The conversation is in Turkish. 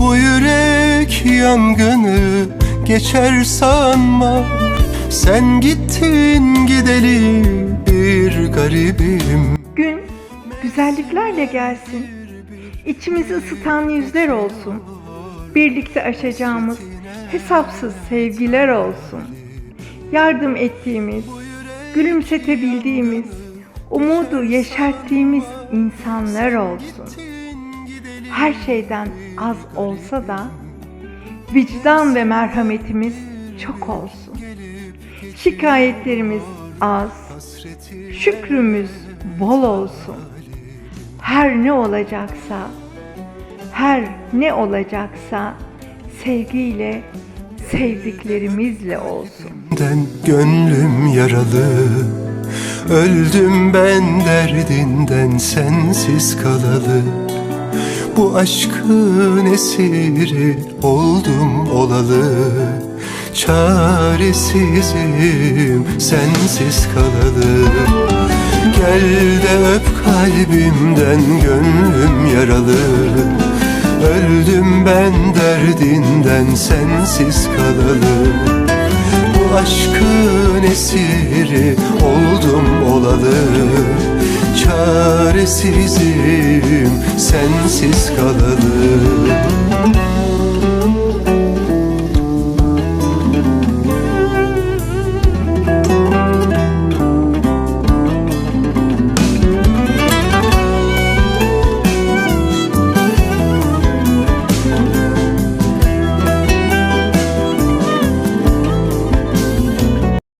Bu yürek yangını geçer sanma Sen gittin gideli bir garibim Gün güzelliklerle gelsin. İçimizi ısıtan yüzler olsun. Birlikte aşacağımız hesapsız sevgiler olsun. Yardım ettiğimiz, gülümsetebildiğimiz, umudu yeşerttiğimiz insanlar olsun. Her şeyden az olsa da vicdan ve merhametimiz çok olsun. Şikayetlerimiz az, şükrümüz bol olsun. Her ne olacaksa, her ne olacaksa sevgiyle, sevdiklerimizle olsun. Den gönlüm yaralı Öldüm ben derdinden sensiz kalalı Bu aşkın esiri oldum olalı. Çaresizim sensiz kalalı. Gel de öp kalbimden gönlüm yaralı. Öldüm ben derdinden sensiz kalalı. Bu aşkın esiri oldum olalı. Çaresizim sensiz kalalı